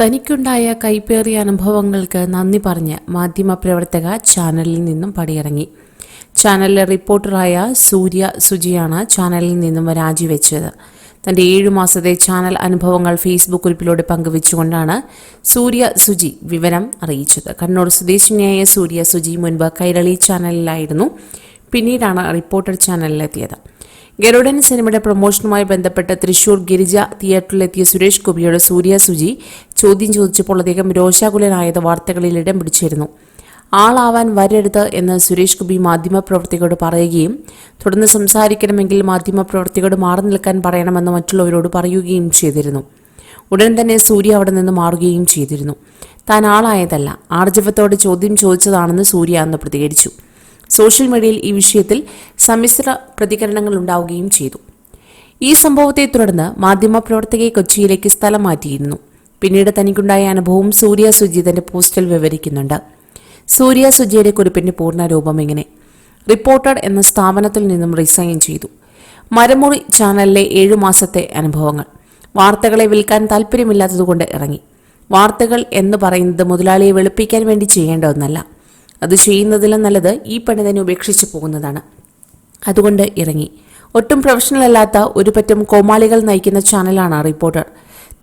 തനിക്കുണ്ടായ കൈപ്പേറിയ അനുഭവങ്ങൾക്ക് നന്ദി പറഞ്ഞ് മാധ്യമപ്രവർത്തക ചാനലിൽ നിന്നും പടിയിറങ്ങി. ചാനലിലെ റിപ്പോർട്ടറായ സൂര്യ സുജിയാണ് ചാനലിൽ നിന്നും രാജിവെച്ചത്. തന്റെ ഏഴു മാസത്തെ ചാനൽ അനുഭവങ്ങൾ ഫേസ്ബുക്ക് കുറിപ്പിലൂടെ പങ്കുവച്ചുകൊണ്ടാണ് സൂര്യ സുജി വിവരം അറിയിച്ചത്. കണ്ണൂർ സ്വദേശിനിയായ സൂര്യ സുജി മുൻപ് കൈരളി ചാനലിലായിരുന്നു. പിന്നീടാണ് റിപ്പോർട്ടർ ചാനലിലെത്തിയത്. ഗരുഡൻ സിനിമയുടെ പ്രൊമോഷനുമായി ബന്ധപ്പെട്ട് തൃശൂർ ഗിരിജ തിയേറ്ററിലെത്തിയ സുരേഷ് ഗോപിയോട് സൂര്യ സുജി ചോദ്യം ചോദിച്ചപ്പോൾ അദ്ദേഹം രോഷാകുലനായത് വാർത്തകളിൽ ഇടം പിടിച്ചിരുന്നു. ആളാവാൻ വരരുത് എന്ന് സുരേഷ് ഗോപി മാധ്യമപ്രവർത്തകരോട് പറയുകയും തുടർന്ന് സംസാരിക്കണമെങ്കിൽ മാധ്യമപ്രവർത്തകരോട് മാറി നിൽക്കാൻ പറയണമെന്ന് മറ്റുള്ളവരോട് പറയുകയും ചെയ്തിരുന്നു. ഉടൻ തന്നെ സൂര്യ അവിടെ നിന്ന് മാറുകയും ചെയ്തിരുന്നു. താൻ ആളായതല്ല ആർജവത്തോടെ ചോദ്യം ചോദിച്ചതാണെന്ന് സൂര്യ അന്ന് പ്രതികരിച്ചു. സോഷ്യൽ മീഡിയയിൽ ഈ വിഷയത്തിൽ സമ്മിശ്ര പ്രതികരണങ്ങൾ ഉണ്ടാവുകയും ചെയ്തു. ഈ സംഭവത്തെ തുടർന്ന് മാധ്യമപ്രവർത്തകയെ കൊച്ചിയിലേക്ക് സ്ഥലം മാറ്റിയിരുന്നു. പിന്നീട് തനിക്കുണ്ടായ അനുഭവം സൂര്യ സുജി തന്റെ പോസ്റ്റിൽ വിവരിക്കുന്നുണ്ട്. സൂര്യ സുജിയുടെ കുറിപ്പിന്റെ പൂർണ രൂപം ഇങ്ങനെ. റിപ്പോർട്ടർ എന്ന സ്ഥാപനത്തിൽ നിന്നും റിസൈൻ ചെയ്തു. മരമുറി ചാനലിലെ ഏഴു മാസത്തെ അനുഭവങ്ങൾ. വാർത്തകളെ വിൽക്കാൻ താല്പര്യമില്ലാത്തതുകൊണ്ട് ഇറങ്ങി. വാർത്തകൾ എന്ന് പറയുന്നത് മുതലാളിയെ വെളുപ്പിക്കാൻ വേണ്ടി ചെയ്യേണ്ട ഒന്നല്ല അത് ചെയ്യുന്നതിലും നല്ലത് ഈ പണി തന്നെ ഉപേക്ഷിച്ചു പോകുന്നതാണ്. അതുകൊണ്ട് ഇറങ്ങി. ഒട്ടും പ്രൊഫഷണൽ അല്ലാത്ത ഒരു പറ്റം കോമാളികൾ നയിക്കുന്ന ചാനലാണ് റിപ്പോർട്ടർ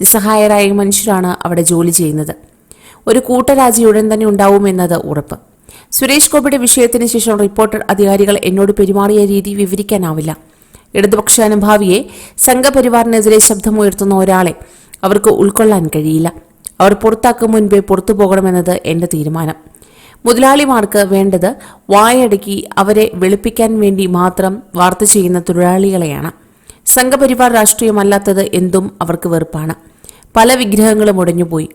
നിസ്സഹായരായ മനുഷ്യരാണ് അവിടെ ജോലി ചെയ്യുന്നത്. ഒരു കൂട്ടരാജി ഉടൻ തന്നെ ഉണ്ടാവുമെന്നത് ഉറപ്പ്. സുരേഷ് ഗോപിയുടെ വിഷയത്തിന് ശേഷം റിപ്പോർട്ടർ അധികാരികൾ എന്നോട് പെരുമാറിയ രീതി വിവരിക്കാനാവില്ല. ഇടതുപക്ഷ അനുഭാവിയെ സംഘപരിവാറിനെതിരെ ശബ്ദമുയർത്തുന്ന ഒരാളെ അവർക്ക് ഉൾക്കൊള്ളാൻ കഴിയില്ല. അവർ പുറത്താക്കും മുൻപേ പുറത്തു പോകണമെന്നത് എന്റെ തീരുമാനം. മുതലാളിമാർക്ക് വേണ്ടത് വായടക്കി അവരെ വെളുപ്പിക്കാൻ വേണ്ടി മാത്രം വാർത്ത ചെയ്യുന്ന തൊഴിലാളികളെയാണ്. സംഘപരിവാർ രാഷ്ട്രീയമല്ലാത്തത് എന്തും അവർക്ക് വെറുപ്പാണ്. പല വിഗ്രഹങ്ങളും ഉടഞ്ഞുപോയി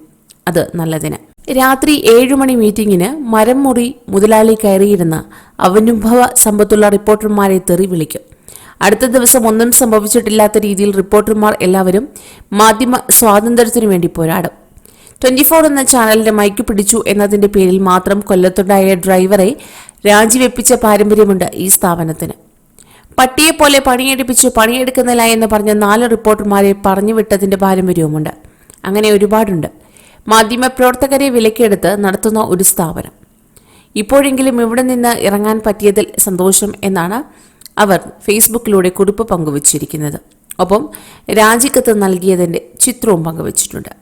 അത് നല്ലതിന്. രാത്രി ഏഴുമണി മീറ്റിംഗിന് മരം മുറി മുതലാളി കയറിയിരുന്ന അവനുഭവ സമ്പത്തുള്ള റിപ്പോർട്ടർമാരെ തെറി വിളിക്കും. അടുത്ത ദിവസം ഒന്നും സംഭവിച്ചിട്ടില്ലാത്ത രീതിയിൽ റിപ്പോർട്ടർമാർ എല്ലാവരും മാധ്യമ സ്വാതന്ത്ര്യത്തിനു വേണ്ടി പോരാടും. ട്വന്റി ഫോർ എന്ന ചാനലിന്റെ മൈക്ക് പിടിച്ചു എന്നതിന്റെ പേരിൽ മാത്രം കൊല്ലത്തുണ്ടായ ഡ്രൈവറെ രാജിവെപ്പിച്ച പാരമ്പര്യമുണ്ട് ഈ സ്ഥാപനത്തിന്. പട്ടിയെപ്പോലെ പണിയെടുപ്പിച്ച് പണിയെടുക്കുന്നില്ല എന്ന് പറഞ്ഞ നാല് റിപ്പോർട്ടർമാരെ പറഞ്ഞുവിട്ടതിന്റെ പാരമ്പര്യവുമുണ്ട്. അങ്ങനെ ഒരുപാടുണ്ട്. മാധ്യമപ്രവർത്തകരെ വിലക്കെടുത്ത് നടത്തുന്ന ഒരു സ്ഥാപനം. ഇപ്പോഴെങ്കിലും ഇവിടെ നിന്ന് ഇറങ്ങാൻ പറ്റിയതിൽ സന്തോഷം എന്നാണ് അവർ ഫേസ്ബുക്കിലൂടെ കുറിപ്പ് പങ്കുവച്ചിരിക്കുന്നത്. ഒപ്പം രാജിക്കത്ത് നൽകിയതിന്റെ ചിത്രവും പങ്കുവച്ചിട്ടുണ്ട്.